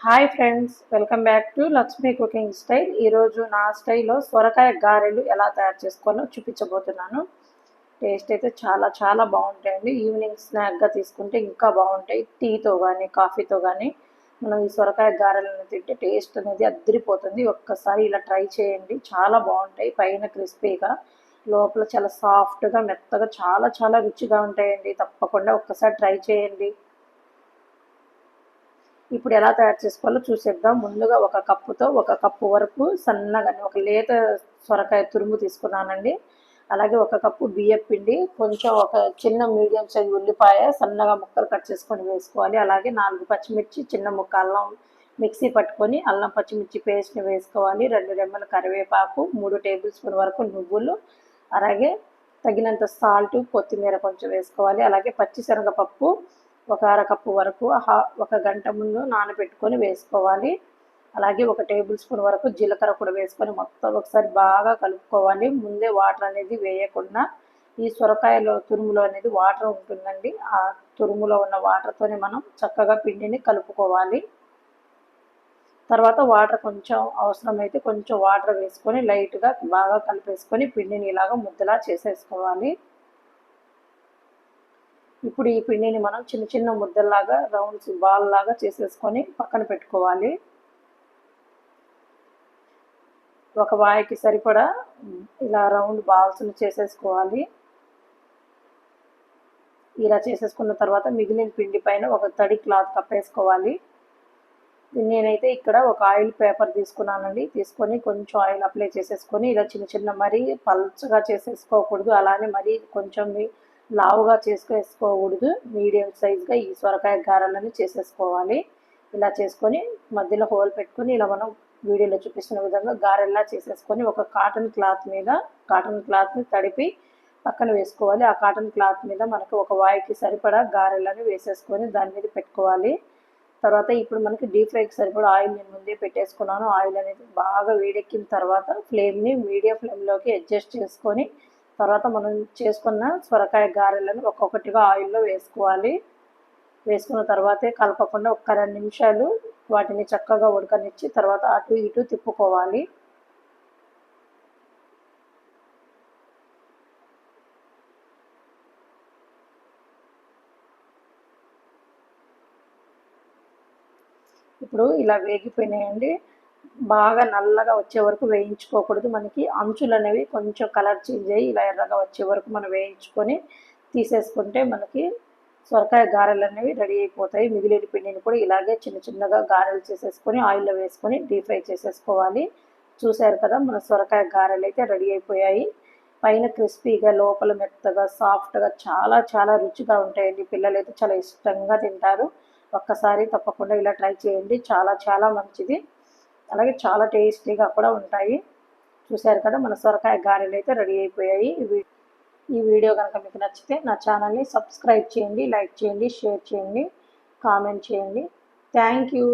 Hi friends welcome back to Lakshmi cooking style. ఈరోజు నా స్టైల్లో సొరకాయ గారెలు ఎలా తయారు చేసుకోవాలో చూపించబోతున్నాను. టేస్ట్ అయితే చాలా చాలా బాగుంటాయండి. ఈవినింగ్ స్నాక్గా తీసుకుంటే ఇంకా బాగుంటాయి. టీతో కానీ కాఫీతో కానీ మనం ఈ సొరకాయ గారెలను తింటే టేస్ట్ అనేది అద్దరిపోతుంది. ఒక్కసారి ఇలా ట్రై చేయండి. చాలా బాగుంటాయి. పైన క్రిస్పీగా లోపల చాలా సాఫ్ట్గా మెత్తగా చాలా చాలా రుచిగా ఉంటాయండి. తప్పకుండా ఒక్కసారి ట్రై చేయండి. ఇప్పుడు ఎలా తయారు చేసుకోవాలో చూసేద్దాం. ముందుగా ఒక కప్పుతో ఒక కప్పు వరకు సన్నగా ఒక లేత సొరకాయ తురుము తీసుకున్నానండి. అలాగే ఒక కప్పు బియ్యం పిండి కొంచెం ఒక చిన్న మీడియం సైజ్ ఉల్లిపాయ సన్నగా ముక్కలు కట్ చేసుకొని వేసుకోవాలి. అలాగే నాలుగు పచ్చిమిర్చి చిన్న ముక్క అల్లం మిక్సీ పట్టుకొని అల్లం పచ్చిమిర్చి పేస్ట్ని వేసుకోవాలి. రెండు రెమ్మల కరివేపాకు మూడు టేబుల్ స్పూన్ వరకు నువ్వులు అలాగే తగినంత సాల్ట్ కొత్తిమీర కొంచెం వేసుకోవాలి. అలాగే పచ్చిశనగపప్పు ఒక అరకప్పు వరకు ఒక గంట ముందు నానబెట్టుకొని వేసుకోవాలి. అలాగే ఒక టేబుల్ స్పూన్ వరకు జీలకర్ర కూడా వేసుకొని మొత్తం ఒకసారి బాగా కలుపుకోవాలి. ముందే వాటర్ అనేది వేయకుండా ఈ సొరకాయలో తురుములో అనేది వాటర్ ఉంటుందండి. ఆ తురుములో ఉన్న వాటర్తోనే మనం చక్కగా పిండిని కలుపుకోవాలి. తర్వాత వాటర్ కొంచెం అవసరమైతే కొంచెం వాటర్ వేసుకొని లైట్గా బాగా కలిపేసుకొని పిండిని ఇలాగ ముద్దలా చేసేసుకోవాలి. ఇప్పుడు ఈ పిండిని మనం చిన్న చిన్న ముద్దల్లాగా రౌండ్స్ బాల్ లాగా చేసేసుకొని పక్కన పెట్టుకోవాలి. ఒక వాయికి సరిపడా ఇలా రౌండ్ బాల్స్ని చేసేసుకోవాలి. ఇలా చేసేసుకున్న తర్వాత మిగిలిన పిండి పైన ఒక తడి క్లాత్ కప్పేసుకోవాలి. నేనైతే ఇక్కడ ఒక ఆయిల్ పేపర్ తీసుకున్నానండి. తీసుకొని కొంచెం ఆయిల్ అప్లై చేసేసుకొని ఇలా చిన్న చిన్న మరీ పల్చగా చేసేసుకోకూడదు. అలానే మరీ కొంచెం లావుగా చేసుకేసుకోకూడదు. మీడియం సైజ్గా ఈ సొరకాయ గారెలని చేసేసుకోవాలి. ఇలా చేసుకొని మధ్యలో హోల్ పెట్టుకొని ఇలా మనం వీడియోలో చూపిస్తున్న విధంగా గారెల్లా చేసేసుకొని ఒక కాటన్ క్లాత్ మీద కాటన్ క్లాత్ని తడిపి పక్కన వేసుకోవాలి. ఆ కాటన్ క్లాత్ మీద మనకు ఒక వాయికి సరిపడా గారెలని వేసేసుకొని దాని మీద పెట్టుకోవాలి. తర్వాత ఇప్పుడు మనకి డీప్ ఫ్రైకి సరిపడా ఆయిల్ నేను ముందే పెట్టేసుకున్నాను. ఆయిల్ అనేది బాగా వేడెక్కిన తర్వాత ఫ్లేమ్ని మీడియం ఫ్లేమ్లోకి అడ్జస్ట్ చేసుకొని తర్వాత మనం చేసుకున్న సొరకాయ గారెలను ఒక్కొక్కటిగా ఆయిల్లో వేసుకోవాలి. వేసుకున్న తర్వాతే కలపకుండా ఒక్క రెండు నిమిషాలు వాటిని చక్కగా ఉడకనిచ్చి తర్వాత అటు ఇటు తిప్పుకోవాలి. ఇప్పుడు ఇలా వేగిపోయినాయండి. బాగా నల్లగా వచ్చే వరకు వేయించుకోకూడదు. మనకి అంచులు అనేవి కొంచెం కలర్ చేంజ్ అయ్యి ఇలా ఎర్రగా వచ్చే వరకు మనం వేయించుకొని తీసేసుకుంటే మనకి సొరకాయ గారెలు అనేవి రెడీ అయిపోతాయి. మిగిలిన పిండిని కూడా ఇలాగే చిన్న చిన్నగా గారెలు చేసేసుకొని ఆయిల్లో వేసుకొని డీప్ ఫ్రై చేసేసుకోవాలి. చూశారు కదా మన సొరకాయ గారెలు అయితే రెడీ అయిపోయాయి. పైన క్రిస్పీగా లోపల మెత్తగా సాఫ్ట్గా చాలా చాలా రుచిగా ఉంటాయండి. పిల్లలు అయితే చాలా ఇష్టంగా తింటారు. ఒక్కసారి తప్పకుండా ఇలా ట్రై చేయండి. చాలా చాలా మంచిది. అలాగే చాలా టేస్టీగా కూడా ఉంటాయి. చూశారు కదా మన సొరకాయ గారెలు అయితే రెడీ అయిపోయాయి. ఈ వీడియో కనుక మీకు నచ్చితే నా ఛానల్ని సబ్స్క్రైబ్ చేయండి లైక్ చేయండి షేర్ చేయండి కామెంట్ చేయండి. Thank you.